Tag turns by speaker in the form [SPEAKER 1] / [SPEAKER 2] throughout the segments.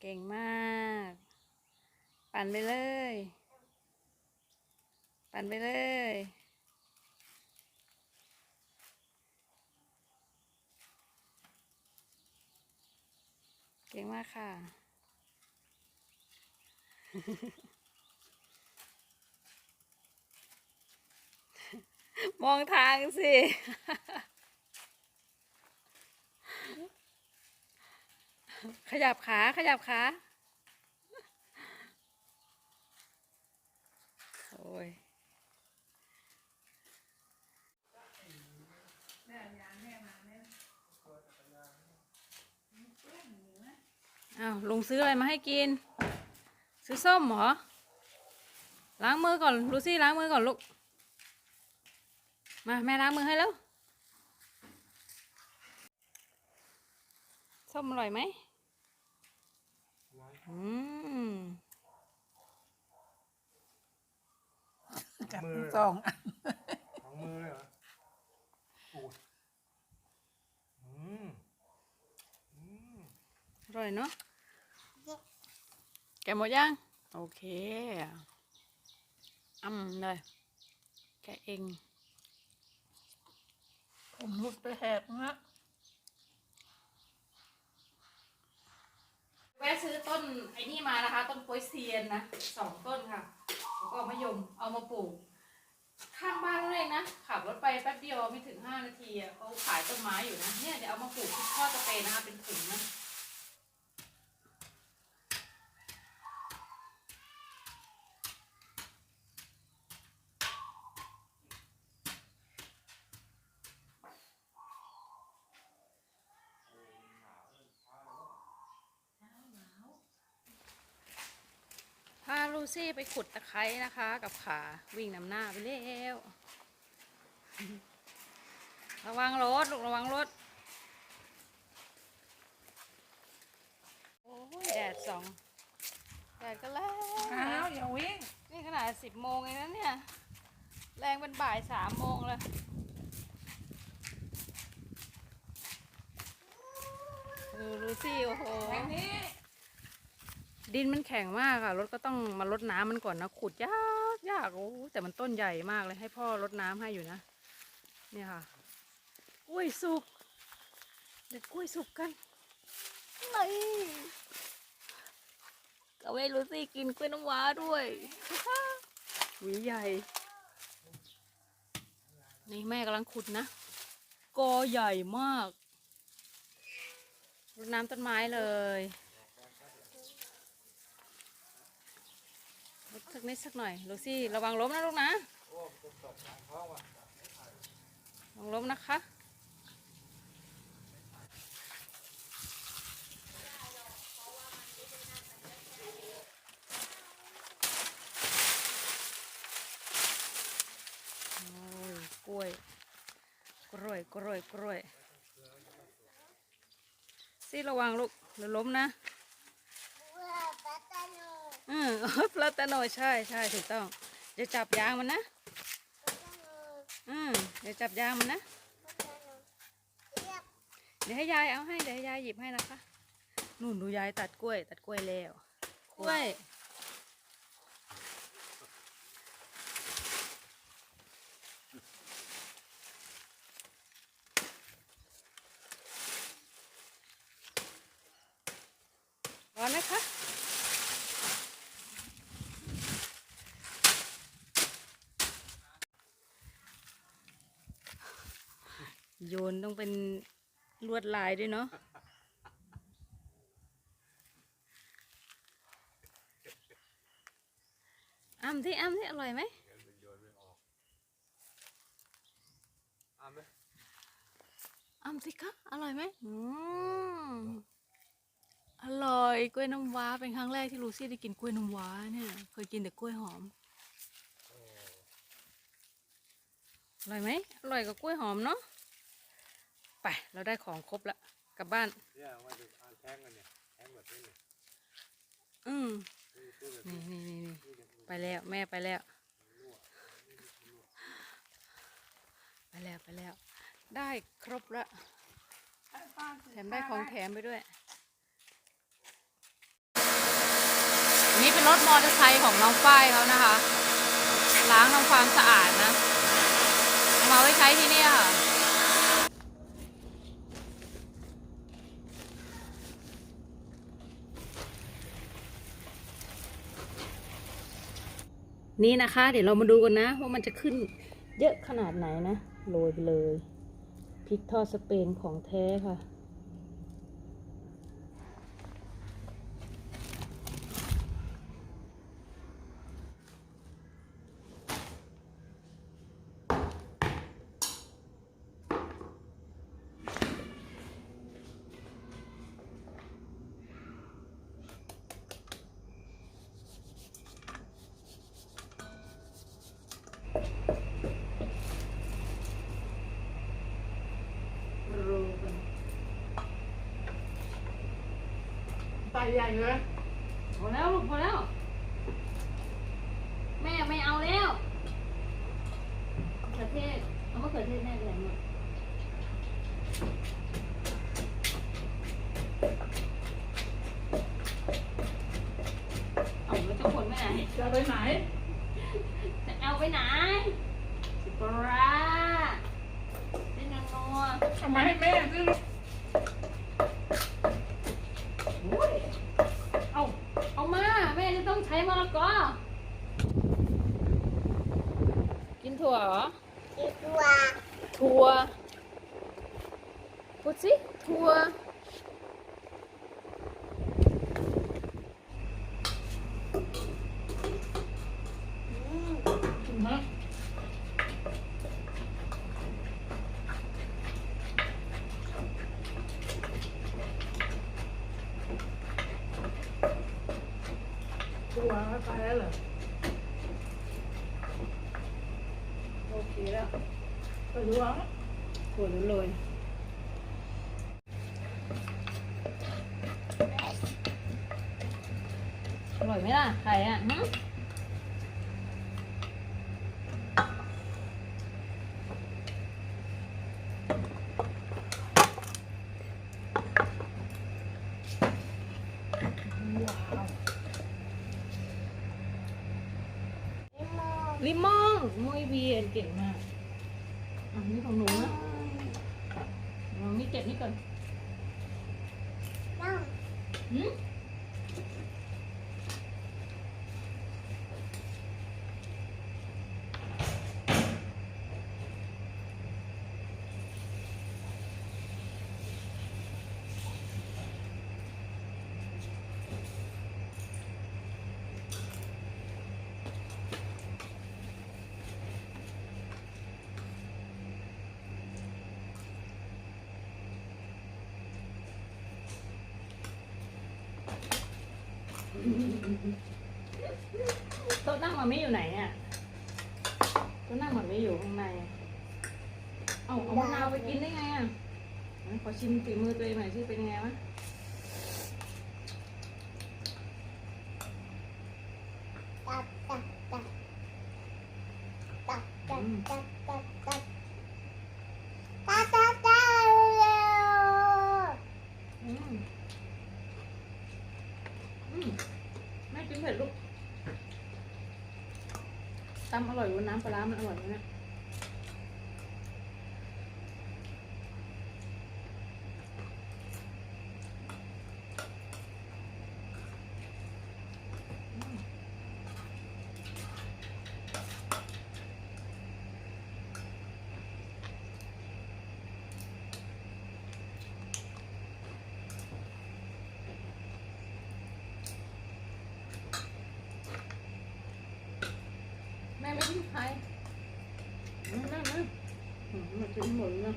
[SPEAKER 1] เก่งมาก ปั่นไปเลย ปั่นไปเลย เก่งมากค่ะ มองทางสิ ขยับขาขยับขาโอ้ยอ้าวลุงซื้ออะไรมาให้กิน ซื้อส้มเหรอ ล้างมือก่อนลูซี่ล้างมือก่อนลูก มาแม่ล้างมือให้แล้ว ส้มอร่อยไหม อืม
[SPEAKER 2] กัด
[SPEAKER 3] มือ
[SPEAKER 2] สองอัน
[SPEAKER 3] สองมือเลยเหรอโอ้ยอืมอืม
[SPEAKER 1] อร่อยเนาะแกะหมดยัง โอเคอ้ำเลย แกะเอง
[SPEAKER 2] ผมหลุดไปแหกนะ
[SPEAKER 1] แวะซื้อต้นไอ้นี่มานะคะ ต้นโป๊ยเซียนนะสองต้นค่ะแล้วก็มะยมเอามาปลูก ข้างบ้านนั่นเองนะขับรถไปแป๊บเดียวไม่ถึงห้านาทีอะเขาขายต้นไม้อยู่นะเนี่ยเดี๋ยวเอามาปลูกที่ข้อตะเปนะคะเป็นถุงนะ ซี่ไปขุดตะไคร้นะคะ กับขาวิ่งนำหน้าไปเร็วระวังรถลูกระวังรถ โอ้ยแดดสองแดดก็แรง
[SPEAKER 2] อ้าวอย่าวิ่ง
[SPEAKER 1] นี่ขนาดสิบโมงเองนะเนี่ย แรงเป็นบ่ายสามโมงเลยดูลูซี่โอ้โห
[SPEAKER 2] ทางนี้
[SPEAKER 1] ดินมันแข็งมากค่ะ รถก็ต้องมารดน้ำมันก่อนนะ ขุดยากยากโอ้แต่มันต้นใหญ่มากเลยให้พ่อรดน้ำให้อยู่นะ เนี่ยค่ะ กล้วยสุก เด็ดกล้วยสุกกันไม่ก็ไม่รู้สิกินกล้วยน้ำว้าด้วยหวีใหญ่ นี่แม่กำลังขุดนะ กอใหญ่มากรดน้ำต้นไม้เลย ลด สักนิดสักหน่อยลูซี่ระวังล้มนะลูกนะระวังล้มนะคะโอ้ยกล้วยกล้วยกล้วยกล้วยซี่ระวังลูกเดี๋ยวล้มนะ อืมปลาตะโนใช่ใช่ถูกต้องจะจับยางมันนะ อืมอย่าจับยางมันนะ เดี๋ยวให้ยายเอาให้ เดี๋ยวให้ยายหยิบให้นะคะ นู่นดูยายตัดกล้วย ตัดกล้วยแล้ว กล้วย ร้อนไหมคะ โยนต้องเป็นลวดลายด้วยเนาะอ้ำที่อ้ำที่อร่อยไหม
[SPEAKER 3] เอาไหม
[SPEAKER 1] อ้ำสิคะอร่อยไหมอืมอร่อยกล้วยน้ำว้าเป็นครั้งแรกที่ลูซี่ได้กินกล้วยน้ำว้าเนี่ยเคยกินแต่กล้วยหอมอร่อยไหมอร่อยกับกล้วยหอมเนาะ ไปเราได้ของครบแล้วกลับบ้าน
[SPEAKER 3] เนี่ยว่าดูอ่านแท้งกันเนี่ยแท้งแบบนี้เนี่ย
[SPEAKER 1] อืม
[SPEAKER 3] คือคือแบบ
[SPEAKER 1] นี่นี่นี่นี่
[SPEAKER 3] นี้เนี่ย
[SPEAKER 1] ไปแล้วแม่ไปแล้ว ไปแล้วไปแล้ว ได้ครบแล้ว
[SPEAKER 2] ให้ป้าถื
[SPEAKER 1] แถมได้ของแถมไปด้วยเป็นรถมอเตอร์ไซค์ของน้องฝ้ายเขานะคะ ล้างทำความสะอาดนะเอามาไว้ใช้ที่เนี่ยค่ะ นี่นะคะ เดี๋ยวเรามาดูกันนะว่ามันจะขึ้นเยอะขนาดไหนนะโรยไปเลยพริกทอดสเปนของแท้ค่ะ
[SPEAKER 2] ส่ใหญ่เลย
[SPEAKER 1] พอแล้วลูกพอแล้ว แม่ไม่เอาแล้วมะเขือเทศเอามะเขือเทศแม่ไปไหนหมดเอาแล้วจะขนไปไหน
[SPEAKER 2] จะไปไหน
[SPEAKER 1] จะเอาไปไหนสิปลาร้าเป็นนังนัว
[SPEAKER 2] ทำไมให้แม่ซื้อ
[SPEAKER 1] โอ้ยเอาเอามา แม่จะต้องใช้มะละ กอกินถั่วเหรอถั่วพูดสิถั่ว
[SPEAKER 2] ฮะ ตัวไปแล้วเหรอ
[SPEAKER 1] โอเคแล้ว
[SPEAKER 2] ไปดูอะ
[SPEAKER 1] ถั่วโรยอร่อยไหมล่ะไข่อะ ลิมองมุยเบียนเก่งมากอะนี่ของหนูนะลองนี่เก็บนี่ก่อนหืม โต๊ะนั่งมันไม่อยู่ไหนอะโต๊ะนั่งมันไม่อยู่ข้างใน เอาเอามะนาวไปกินได้ไงอะขอชิมฝีมือตัวเองหน่อยสิเป็นไงวะ อืมอืมแม่กินเผ็ดลูก ตำอร่อยกว่าน้ำปลาร้ามันอร่อยนะ ไม่ทิ้งใครแม่แม่แม่อืมแม่กินหมดเลยนะ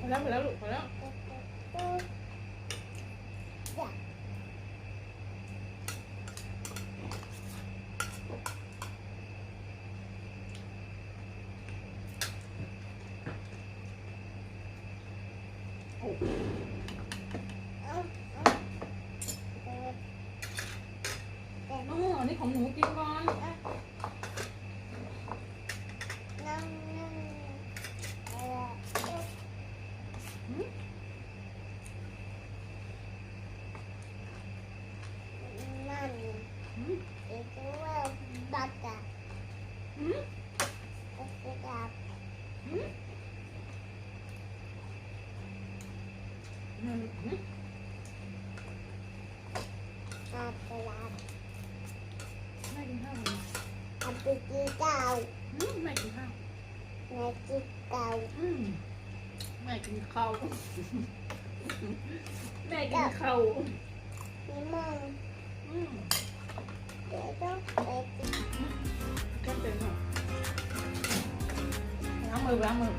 [SPEAKER 1] พอแล้วพอแล้วลูกพอแล้ว
[SPEAKER 4] อ๋อนี่ของหนูกินก่อน กินข้าวแม่กินข้าวอืมแค่เป็นค่ะล้างมือล้างมือ